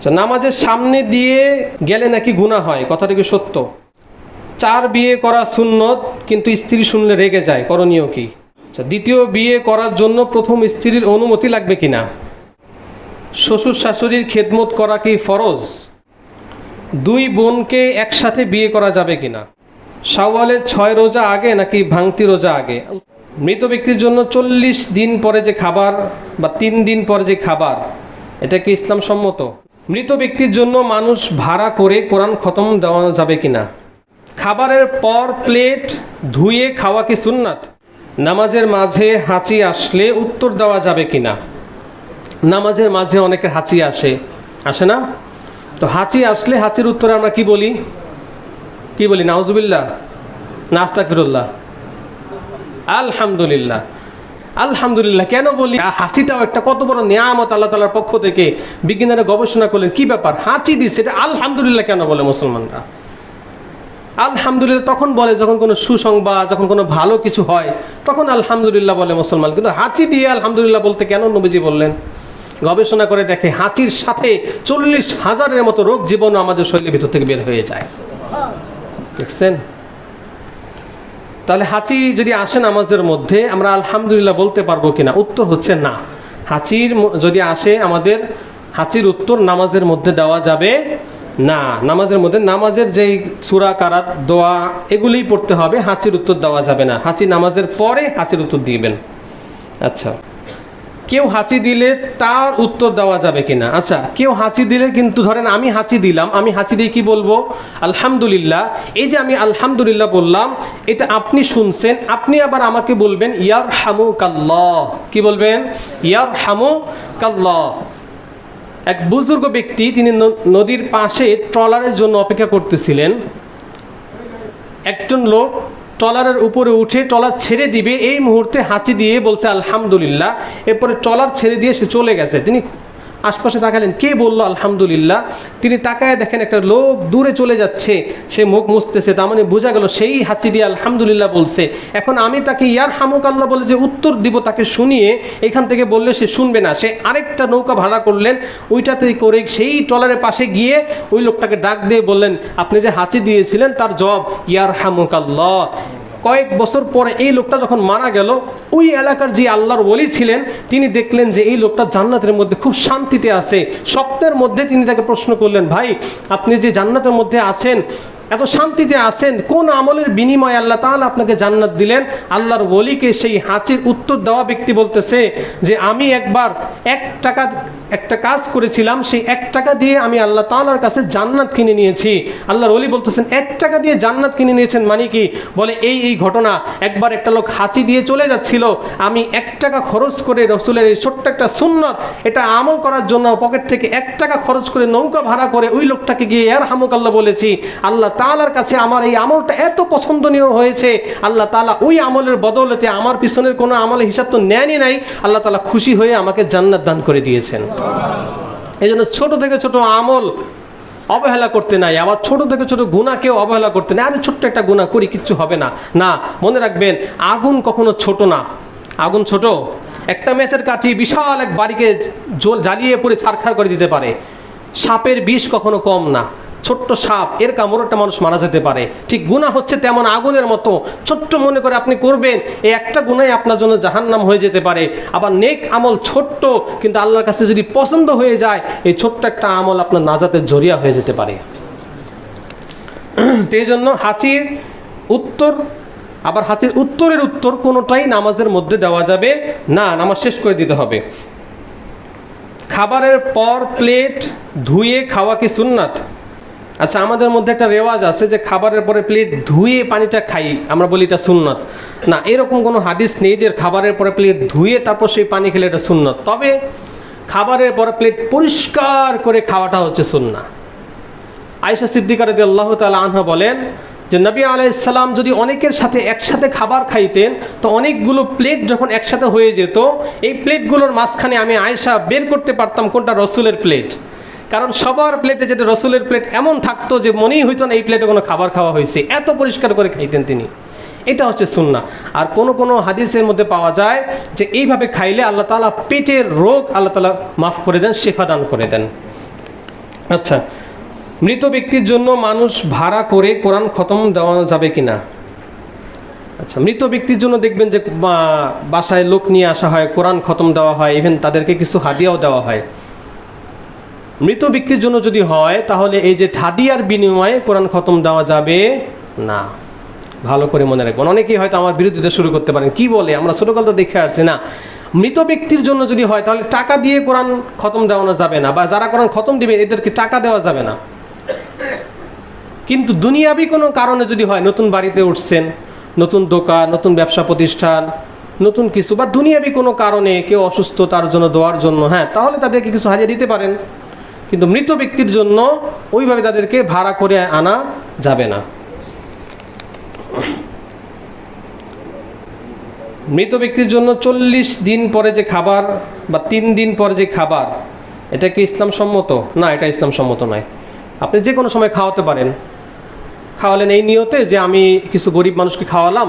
আচ্ছা, নামাজের সামনে দিয়ে গেলে নাকি গুণা হয়? কথাটা কি সত্য? চার বিয়ে করা সুন্নত কিন্তু স্ত্রী শুনলে রেগে যায় করণীয় কি? আচ্ছা দ্বিতীয় বিয়ে করার জন্য প্রথম স্ত্রীর অনুমতি লাগবে কি না শ্বশুর শাশুড়ির খেদমত করা কি ফরজ? দুই বোনকে একসাথে বিয়ে করা যাবে কিনা? শাওয়ালের ছয় রোজা আগে নাকি ভাঙতি রোজা আগে? মৃত ব্যক্তির জন্য চল্লিশ দিন পরে যে খাবার বা তিন দিন পরে যে খাবার এটা কি ইসলাম সম্মত? মৃত ব্যক্তির জন্য মানুষ ভাড়া করে কোরআন খতম দেওয়া যাবে কিনা? খাবারের পর প্লেট ধুয়ে খাওয়া কি সুন্নাত? নামাজের মাঝে হাঁচি আসলে উত্তর দেওয়া যাবে কিনা? নামাজের মাঝে অনেকে হাঁচি আসে আসে না? তো হাঁচি আসলে হাঁচির উত্তরে আমরা কি বলি? কি বলি? নাউজুবিল্লাহ নাস্তা ফিরুল্লাহ আলহামদুলিল্লাহ। আলহামদুলিল্লাহ, কেন বলি? হাসিটাও একটা কত বড় নিয়ামত আল্লাহ তালার পক্ষ থেকে বিজ্ঞানীরা গবেষণা করলেন। কি ব্যাপার? হাঁচি দিচ্ছে এটা আলহামদুলিল্লাহ কেন বলে মুসলমানরা? আলহামদুলিল্লাহ তখন বলে যখন কোনো সুসংবাদ, যখন কোনো ভালো কিছু হয়, তখন আলহামদুলিল্লাহ বলে মুসলমান। কিন্তু হাঁচি দিয়ে আলহামদুলিল্লাহ বলতে কেন নবীজি বললেন? গবেষণা করে দেখে হাঁচির সাথে চল্লিশ হাজারের মতো রোগ জীবন আমাদের শরীরের ভিতর থেকে বের হয়ে যায়। দেখছেন? তাহলে হাঁচি যদি আসে নামাজের মধ্যে, আমরা আলহামদুলিল্লাহ বলতে পারব কিনা? উত্তর হচ্ছে না। হাঁচির যদি আসে আমাদের, হাঁচির উত্তর নামাজের মধ্যে দেওয়া যাবে না। নামাজের মধ্যে, নামাজের যেই সুরা, কারাত, দোয়া, এগুলিই পড়তে হবে, হাঁচির উত্তর দেওয়া যাবে না। হাঁচি নামাজের পরে হাঁচির উত্তর দিবেন। আচ্ছা। কেউ হাঁচি দিলে তার উত্তর দেওয়া যাবে কিনা? আচ্ছা কেউ হাঁচি দিলে কিন্তু ধরেন আমি হাঁচি দিলাম, আমি হাঁচি দিয়ে কি বলব? আলহামদুলিল্লাহ, এই যে আমি আলহামদুলিল্লাহ বললাম, এটা আপনি শুনছেন, আপনি আবার আমাকে বলবেন ইয়ার হামু কাল্লাহ কি বলবেন? ইয়ার হামু কাল্লাহ এক বুজুর্গ ব্যক্তি, তিনি নদীর পাশে ট্রলারের জন্য অপেক্ষা করতেছিলেন। একজন লোক ট্রলারের উপরে উঠে ট্রলার ছেড়ে দিবে, এই মুহূর্তে হাঁচি দিয়ে বলছে, আলহামদুলিল্লাহ। এরপরে ট্রলার ছেড়ে দিয়ে সে চলে গেছে। তিনি আশপাশে তাকালেন, কে বলল আলহামদুলিল্লাহ? তিনি তাকায় দেখেন একটা লোক দূরে চলে যাচ্ছে, সে মুখ মুছতেছে, তার মানে বোঝা গেল সেই হাঁচি দিয়ে আলহামদুলিল্লাহ বলছে। এখন আমি তাকে ইয়ার হামুক আল্লাহ বলে যে উত্তর দিব, তাকে শুনিয়ে এখান থেকে বললে সে শুনবে না। সে আরেকটা নৌকা ভাড়া করলেন, ওইটাতে করে সেই ট্রলারের পাশে গিয়ে ওই লোকটাকে ডাক দিয়ে বললেন, আপনি যে হাঁচি দিয়েছিলেন তার জব ইয়ার হামুক আল্লাহ। কয়েক বছর পরে এই লোকটা যখন মারা গেল, ওই এলাকার যে আল্লাহর ওলি ছিলেন, তিনি দেখলেন যে এই লোকটা জান্নাতের মধ্যে খুব শান্তিতে আছে। স্বপ্নের মধ্যে তিনি তাকে প্রশ্ন করলেন, ভাই, আপনি যে জান্নাতের মধ্যে আছেন এত শান্তিতে আছেন, কোন আমলের বিনিময়ে আল্লাহ তাআলা আপনাকে জান্নাত দিলেন? আল্লাহর ওলিকে সেই হাঁচির উত্তর দেওয়া ব্যক্তি বলতেছে যে, আমি একবার এক টাকা, একটা কাজ করেছিলাম, সেই এক টাকা দিয়ে আমি আল্লাহ তাআলার কাছে জান্নাত কিনে নিয়েছি। আল্লাহর অলি বলতেছেন, এক টাকা দিয়ে জান্নাত কিনে নিয়েছেন মানে কি? বলে, এই এই ঘটনা, একবার একটা লোক হাঁচি দিয়ে চলে যাচ্ছিল, আমি এক টাকা খরচ করে রসুলের এই ছোট্ট একটা সুন্নত, এটা আমল করার জন্য পকেট থেকে এক টাকা খরচ করে নৌকা ভাড়া করে ওই লোকটাকে গিয়ে এর হামুক আল্লাহ বলেছি। আল্লাহ তাআলার কাছে আমার এই আমলটা এত পছন্দনীয় হয়েছে, আল্লাহ তালা ওই আমলের বদৌলতে আমার পিছনের কোনো আমলের হিসাব তো নেয়নি নাই, আল্লাহ তালা খুশি হয়ে আমাকে জান্নাত দান করে দিয়েছেন। এই জন্য ছোটো থেকে ছোট আমল অবহেলা করতে নাই, আবার ছোট থেকে ছোট গুণাকেও অবহেলা করতে নাই। আরে ছোট্ট একটা গুণা করি, কিচ্ছু হবে না। না, মনে রাখবেন, আগুন কখনো ছোট না। আগুন ছোট, একটা ম্যাচের কাঠি বিশাল এক বাড়িকে জ্বালিয়ে পরে ছারখার করে দিতে পারে। সাপের বিষ কখনো কম না। ছোট্ট সাপ, এর কামড় একটা মানুষ মারা যেতে পারে। ঠিক গুণা হচ্ছে তেমন আগুনের মতো। ছোট্ট মনে করে আপনি করবেন, এই একটা গুণাই আপনার জন্য জাহান্নাম হয়ে যেতে পারে। আবার নেক আমল ছোট্ট, কিন্তু আল্লাহর কাছে যদি পছন্দ হয়ে যায়, এই ছোট্ট একটা আমল আপনার নাজাতের জরিয়া হয়ে যেতে পারে। এই জন্য হাঁচির উত্তর, আবার হাঁচির উত্তরের উত্তর কোনোটাই নামাজের মধ্যে দেওয়া যাবে না, নামাজ শেষ করে দিতে হবে। খাবারের পর প্লেট ধুয়ে খাওয়া কি সুন্নাত? আচ্ছা আমাদের মধ্যে একটা রেওয়াজ আছে যে খাবারের পরে প্লেট ধুয়ে পানিটা খাই। আমরা বলি এটা সুন্নত। না, এরকম কোনো হাদিস নেই যে খাবারের পরে প্লেট ধুয়ে তারপর সেই পানি খেলে এটা সুন্নত। তবে খাবারের পরে প্লেট পরিষ্কার করে খাওয়াটা হচ্ছে সুন্না আয়েশা সিদ্দিকার আল্লাহ তালা আনহা বলেন যে, নবী আলাইসাল্লাম যদি অনেকের সাথে একসাথে খাবার খাইতেন, তো অনেকগুলো প্লেট যখন একসাথে হয়ে যেত, এই প্লেটগুলোর মাঝখানে আমি আয়েশা বের করতে পারতাম কোনটা রসুলের প্লেট। কারণ সবার প্লেটে যেটা রসুলের প্লেট এমন থাকতো যে মনেই হইতো না এই প্লেটে কোনো খাবার খাওয়া হয়েছে। এত পরিষ্কার করে খাইতেন তিনি। এটা হচ্ছে সুন্না আর কোনো কোনো হাদিসের মধ্যে পাওয়া যায় যে এইভাবে খাইলে আল্লাহ তালা পেটের রোগ আল্লাহ তালা মাফ করে দেন, শেফা দান করে দেন। আচ্ছা মৃত ব্যক্তির জন্য মানুষ ভাড়া করে কোরআন খতম দেওয়া যাবে কি না আচ্ছা মৃত ব্যক্তির জন্য দেখবেন যে বাসায় লোক নিয়ে আসা হয়, কোরআন খতম দেওয়া হয় ইভেন তাদেরকে কিছু হাদিয়াও দেওয়া হয়। মৃত ব্যক্তির জন্য যদি হয়, তাহলে এই যে হাদিয়ার বিনিময়ে কোরআন খতম দেওয়া যাবে না। ভালো করে মনে রাখবেন। অনেকেই হয়তো আমার বিরোধিতা শুরু করতে পারেন। কি বলে? আমরা ছোটকাল তো দেখে আসছি না। মৃত ব্যক্তির জন্য যদি হয়, তাহলে টাকা দিয়ে কোরআন খতম দেওয়ানো যাবে না, বা যারা কোরআন খতম দিবে, এদেরকে টাকা দেওয়া যাবে না। কিন্তু দুনিয়াবি কোনো কারণে যদি হয়, নতুন বাড়িতে উঠছেন, নতুন দোকান, নতুন ব্যবসা প্রতিষ্ঠান, নতুন কিছু, বা দুনিয়াবি কোনো কারণে কেউ অসুস্থ, তার জন্য দেওয়ার জন্য হ্যাঁ তাহলে তাদেরকে কিছু হাজিয়ে দিতে পারেন। কিন্তু মৃত ব্যক্তির জন্য ওইভাবে তাদেরকে ভাড়া করে আনা যাবে না। মৃত ব্যক্তির জন্য চল্লিশ দিন পরে যে খাবার বা তিন দিন পরে যে খাবার, এটা কি ইসলাম সম্মত? না, এটা ইসলাম সম্মত নয়। আপনি যে কোনো সময় খাওয়াতে পারেন। খাওয়ালেন এই নিয়তে যে আমি কিছু গরিব মানুষকে খাওয়ালাম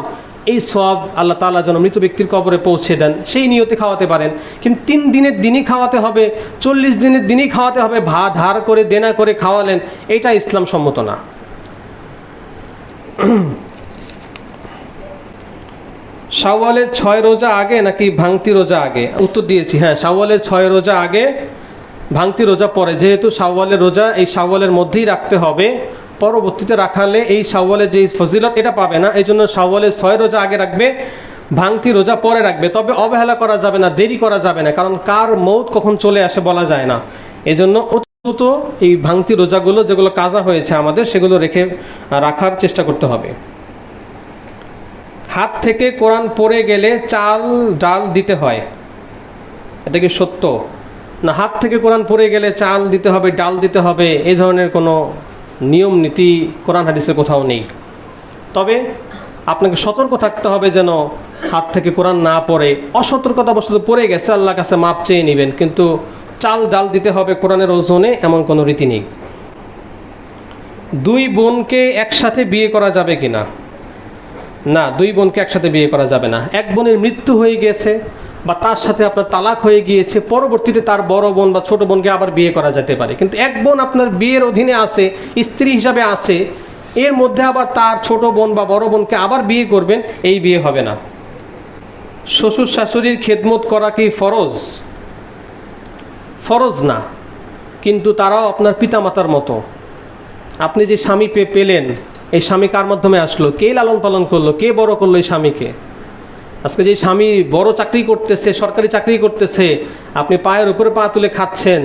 এই সব আল্লাহ তালা যেন মৃত ব্যক্তির কবরে পৌঁছে দেন, সেই নিয়তে খাওয়াতে পারেন। কিন্তু তিন দিনের দিনই খাওয়াতে হবে, চল্লিশ দিনের দিনই খাওয়াতে হবে ভা ধার করে, দেনা করে খাওয়ালেন, এটা ইসলাম সম্মত না। শাওয়ালের ছয় রোজা আগে নাকি ভাঙতি রোজা আগে? উত্তর দিয়েছি হ্যাঁ শাওয়ালের ছয় রোজা আগে, ভাঙতি রোজা পরে। যেহেতু শাওয়ালের রোজা, এই শাওয়ালের মধ্যেই রাখতে হবে পরবর্তীতে রাখালে এই শাওয়ালের যে ফজিলত, এটা পাবে না। এই জন্য শাওয়ালের ছয় রোজা আগে রাখবে, ভাঙতি রোজা পরে রাখবে। তবে অবহেলা করা যাবে না, দেরি করা যাবে না, কারণ কার মৌত কখন চলে আসে বলা যায় না। এই জন্য অত্যন্ত এই ভাঙতি রোজাগুলো, যেগুলো কাজা হয়েছে আমাদের, সেগুলো রেখে রাখার চেষ্টা করতে হবে। হাত থেকে কোরআন পড়ে গেলে চাল, ডাল দিতে হয়। এটা কি সত্য? না, হাত থেকে কোরআন পড়ে গেলে চাল দিতে হবে, ডাল দিতে হবে এই ধরনের কোনো নিয়ম, নীতি, কোরআন হাদিসে কোথাও নেই। তবে আপনাকে সতর্ক থাকতে হবে যেন হাত থেকে কোরআন না পড়ে। অসতর্কতা বশত পড়ে গেছে, আল্লাহর কাছে মাপ চেয়ে নেবেন। কিন্তু চাল ডাল দিতে হবে কোরআনের ওজনে এমন কোনো রীতি নেই। দুই বোনকে একসাথে বিয়ে করা যাবে কি না না, দুই বোনকে একসাথে বিয়ে করা যাবে না। এক বোনের মৃত্যু হয়ে গেছে বা তার সাথে আপনার তালাক হয়ে গিয়েছে, পরবর্তীতে তার বড় বোন বা ছোট বোনকে আবার বিয়ে করা যেতে পারে। কিন্তু এক বোন আপনার বিয়ের অধীনে আছে, স্ত্রী হিসাবে আছে, এর মধ্যে আবার তার ছোট বোন বা বড় বোনকে আবার বিয়ে করবেন, এই বিয়ে হবে না। শ্বশুর শাশুড়ির খেদমত করা কি ফরজ? ফরজ না। কিন্তু তারাও আপনার পিতামাতার মতো। আপনি যে স্বামী পেলেন, এই স্বামী কার মাধ্যমে আসলো? কে লালন পালন করল? কে বড় করল এই স্বামীকে? আজকে যে স্বামী বড় চাকরি করতেছে, সরকারি চাকরি করতেছে, আপনি পায়ের উপরে পা তুলে খাচ্ছেন,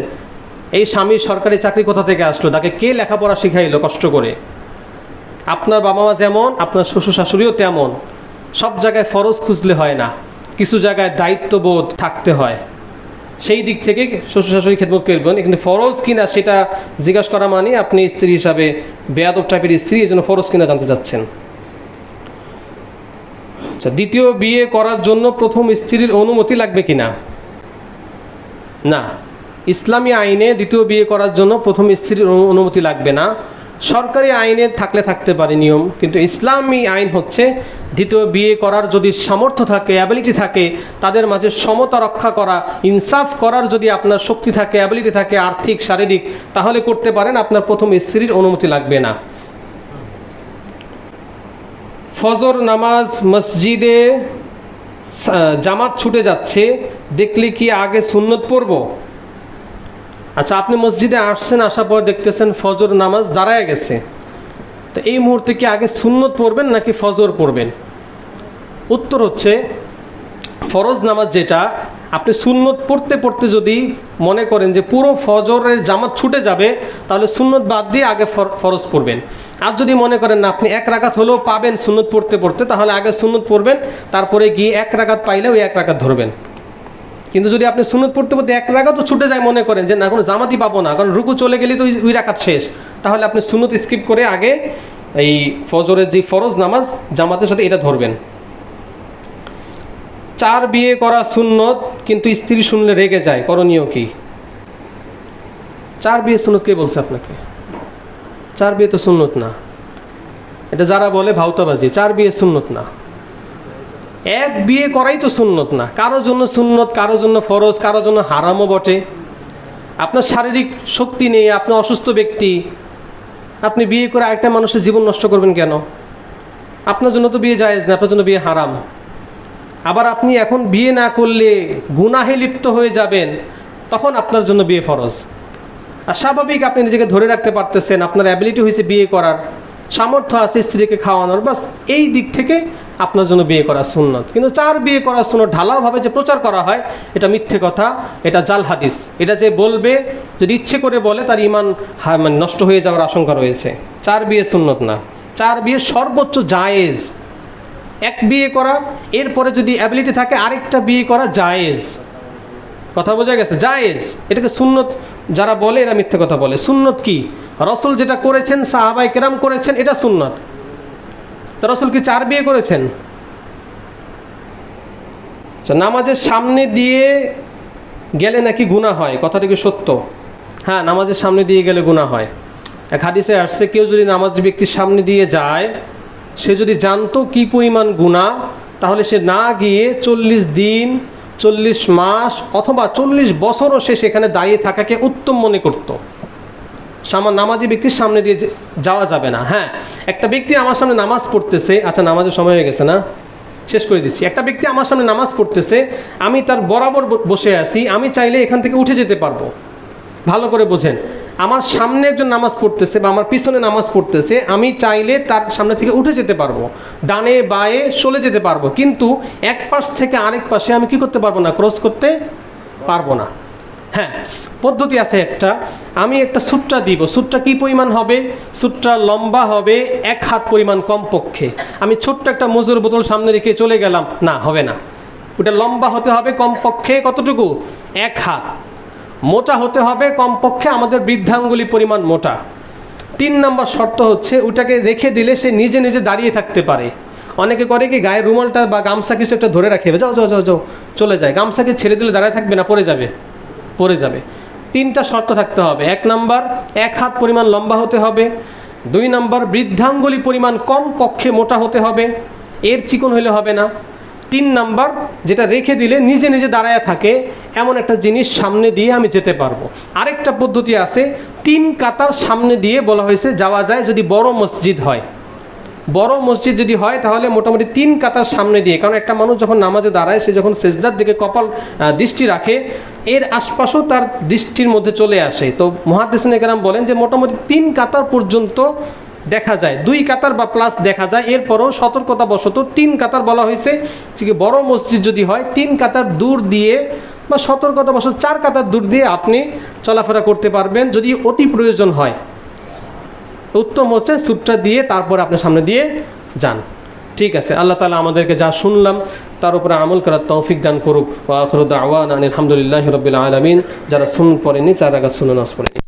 এই স্বামী সরকারি চাকরি কোথা থেকে আসলো? তাকে কে লেখাপড়া শিখাইলো কষ্ট করে? আপনার বাবা মা যেমন, আপনার শ্বশুর শাশুড়িও তেমন। সব জায়গায় ফরজ খুঁজলে হয় না। কিছু জায়গায় দায়িত্ববোধ থাকতে হয়। সেই দিক থেকে শ্বশুর শাশুড়ি খেদমত করবেন, এখানে ফরজ কিনা সেটা জিজ্ঞাসা করা মানে আপনি স্ত্রী হিসাবে বেয়াদব টাইপের স্ত্রী, এই জন্য ফরজ কিনা জানতে চাচ্ছেন। আচ্ছা দ্বিতীয় বিয়ে করার জন্য প্রথম স্ত্রীর অনুমতি লাগবে কি না। না ইসলামী আইনে দ্বিতীয় বিয়ে করার জন্য প্রথম স্ত্রীর অনুমতি লাগবে না। সরকারি আইনে থাকলে থাকতে পারে নিয়ম, কিন্তু ইসলামী আইন হচ্ছে দ্বিতীয় বিয়ে করার যদি সামর্থ্য থাকে অ্যাবিলিটি থাকে, তাদের মাঝে সমতা রক্ষা করা, ইনসাফ করার যদি আপনার শক্তি থাকে অ্যাবিলিটি থাকে, আর্থিক, শারীরিক, তাহলে করতে পারেন, আপনার প্রথম স্ত্রীর অনুমতি লাগবে না। ফজর নামাজ মসজিদে জামাত ছুটে যাচ্ছে, দেখলে কি আগে সুন্নত পড়ব? আচ্ছা আপনি মসজিদে আসছেন, আসার পর দেখতেছেন ফজর নামাজ দাঁড়ায় গেছে। তো এই মুহূর্তে কি আগে সুন্নত পড়বেন নাকি ফজর পড়বেন? উত্তর হচ্ছে, ফরজ নামাজ যেটা, আপনি সুন্নত পড়তে পড়তে যদি মনে করেন যে পুরো ফজরের জামাত ছুটে যাবে, তাহলে সুন্নত বাদ দিয়ে আগে ফর- ফরজ পড়বেন। আর যদি মনে করেন না, আপনি এক রাকাত হলেও পাবেন সুন্নত পড়তে পড়তে, তাহলে আগে সুন্নত পড়বেন, তারপরে গিয়ে এক রাকাত পাইলে ওই এক রাকাত ধরবেন। কিন্তু যদি আপনি সুন্নত পড়তে পড়তে এক রাকাতও ছুটে যায় মনে করেন যে, না, কোনো জামাতই পাবো না, কারণ রুকু চলে গেলে তো ওই- রাকাত শেষ, তাহলে আপনি সুন্নত স্কিপ করে আগে এই ফজরের যে ফরজ নামাজ, জামাতের সাথে এটা ধরবেন। চার বিয়ে করা সুন্নত, কিন্তু স্ত্রী শুনলে রেগে যায়, করণীয় কি? চার বিয়ে সুন্নত কে বলছে আপনাকে? চার বিয়ে তো সুন্নত না। এটা যারা বলে ভাউতাবাজি চার বিয়ে সুন্নত না। এক বিয়ে করাই তো সুন্নত না। কারোর জন্য সুন্নত, কারোর জন্য ফরজ, কারোর জন্য হারামও বটে। আপনার শারীরিক শক্তি নেই, আপনি অসুস্থ ব্যক্তি। আপনি বিয়ে করে আরেকটা মানুষের জীবন নষ্ট করবেন কেন? আপনার জন্য তো বিয়ে জায়েজ না, আপনার জন্য বিয়ে হারাম। আবার আপনি এখন বিয়ে না করলে গুনাহে লিপ্ত হয়ে যাবেন, তখন আপনার জন্য বিয়ে ফরজ। আর স্বাভাবিক আপনি নিজেকে ধরে রাখতে পারতেছেন, আপনার অ্যাবিলিটি হয়েছে বিয়ে করার, সামর্থ্য আছে স্ত্রীকে খাওয়ানোর, বাস এই দিক থেকে আপনার জন্য বিয়ে করা সুন্নত। কিন্তু চার বিয়ে করা সুন্নত ঢালাওভাবে যে প্রচার করা হয়, এটা মিথ্যে কথা, এটা জাল হাদিস। এটা যে বলবে, যদি ইচ্ছে করে বলে, তার ইমান মানে নষ্ট হয়ে যাওয়ার আশঙ্কা রয়েছে। চার বিয়ে সুন্নত না। চার বিয়ে সর্বোচ্চ জায়েজ। এক বিয়ে করা, এরপরে যদি অ্যাবিলিটি থাকে, আরেকটা বিয়ে করা জায়েজ। কথা বোঝা গেছে? জায়েজ। এটাকে সুন্নত যারা বলে এরা মিথ্যে কথা বলে। সুন্নত কি? রসুল যেটা করেছেন সাহাবাই কেরাম করেছেন, এটা সুন্নত। তো রসুল কি চার বিয়ে করেছেন? নামাজের সামনে দিয়ে গেলে নাকি গুণা হয়, কথাটা কি সত্য? হ্যাঁ নামাজের সামনে দিয়ে গেলে গুণা হয়। এক হাদিসে আসছে, কেউ যদি নামাজ ব্যক্তির সামনে দিয়ে যায়, সে যদি জানতো কি পরিমাণ গুণা তাহলে সে না গিয়ে চল্লিশ দিন চল্লিশ মাস অথবা চল্লিশ বছরও সে সেখানে দাঁড়িয়ে থাকাকে উত্তম মনে করত। সামা নামাজি ব্যক্তির সামনে দিয়ে যাওয়া যাবে না। হ্যাঁ একটা ব্যক্তি আমার সামনে নামাজ পড়তেছে আচ্ছা নামাজের সময় হয়ে গেছে না? শেষ করে দিচ্ছি। একটা ব্যক্তি আমার সামনে নামাজ পড়তেছে, আমি তার বরাবর বসে আছি, আমি চাইলে এখান থেকে উঠে যেতে পারব। ভালো করে বোঝেন। আমার সামনে একজন নামাজ পড়তেছে বা আমার পিছনে নামাজ পড়তেছে, আমি চাইলে তার সামনে থেকে উঠে যেতে পারব। ডানে বায়ে চলে যেতে পারব। কিন্তু এক পাশ থেকে আরেক পাশে আমি কি করতে পারব না? ক্রস করতে পারব না। হ্যাঁ পদ্ধতি আছে একটা। আমি একটা সুট্টা দিব। সুট্টা কি পরিমাণ হবে? সুট্টা লম্বা হবে, এক হাত পরিমাণ কমপক্ষে। আমি ছোট্ট একটা মজুর বোতল সামনে রেখে চলে গেলাম। না, হবে না। ওটা লম্বা হতে হবে কমপক্ষে কতটুকু? এক হাত। মোটা হতে হবে, কমপক্ষে আমাদের বৃদ্ধাঙ্গুলি পরিমাণ মোটা। তিন নম্বর শর্ত হচ্ছে, ওটাকে রেখে দিলে সে নিজে নিজে দাঁড়িয়ে থাকতে পারে। অনেকে করে কি, গায়ের রুমালটা বা গামছা কিছু একটা ধরে রাখে, যাও যাও যাও যাও, চলে যায়। গামছাকে ছেড়ে দিলে দাঁড়ায় থাকবে না, পড়ে যাবে পড়ে যাবে। তিনটা শর্ত থাকতে হবে। এক নাম্বার, এক হাত পরিমাণ লম্বা হতে হবে। দুই নাম্বার, বৃদ্ধাঙ্গুলি পরিমাণ কম পক্ষে মোটা হতে হবে। এর চিকন হলে হবে না। তিন নাম্বার, যেটা রেখে দিলে নিজে নিজে দাঁড়ায় থাকে, এমন একটা জিনিস সামনে দিয়ে আমি যেতে পারব। আরেকটা পদ্ধতি আছে, তিন কাতার সামনে দিয়ে বলা হয়েছে, যাওয়া যায় যদি বড় মসজিদ হয়। বড় মসজিদ যদি হয়, তাহলে মোটামুটি তিন কাতার সামনে দিয়ে, কারণ একটা মানুষ যখন নামাজে দাঁড়ায়, সে যখন সেজদার দিকে কপাল দৃষ্টি রাখে, এর আশপাশও তার দৃষ্টির মধ্যে চলে আসে। তো মহাদিসিন একরাম বলেন যে, মোটামুটি তিন কাতার পর্যন্ত দেখা যায়। দুই কাতার বা প্লাস দেখা যায়। এরপরও সতর্কতা বশত তিন কাতার বলা হয়েছে। যে বড় মসজিদ যদি হয়, তিন কাতার দূর দিয়ে বা সতর্কতা বশত চার কাতার দূর দিয়ে আপনি চলাফেরা করতে পারবেন। যদি অতি প্রয়োজন হয়, উত্তম হচ্ছে স্যুটটা দিয়ে তারপর আপনার সামনে দিয়ে যান। ঠিক আছে, আল্লাহ তালা আমাদেরকে যা শুনলাম, তার উপরে আমল করার তৌফিক দান করুক। ওয়া আখিরু দাওয়ানা আনিল হামদুলিল্লাহি রাব্বিল আলামিন। যারা শুন পড়েনি, চার আঘাত শুনে নাস পড়েনি।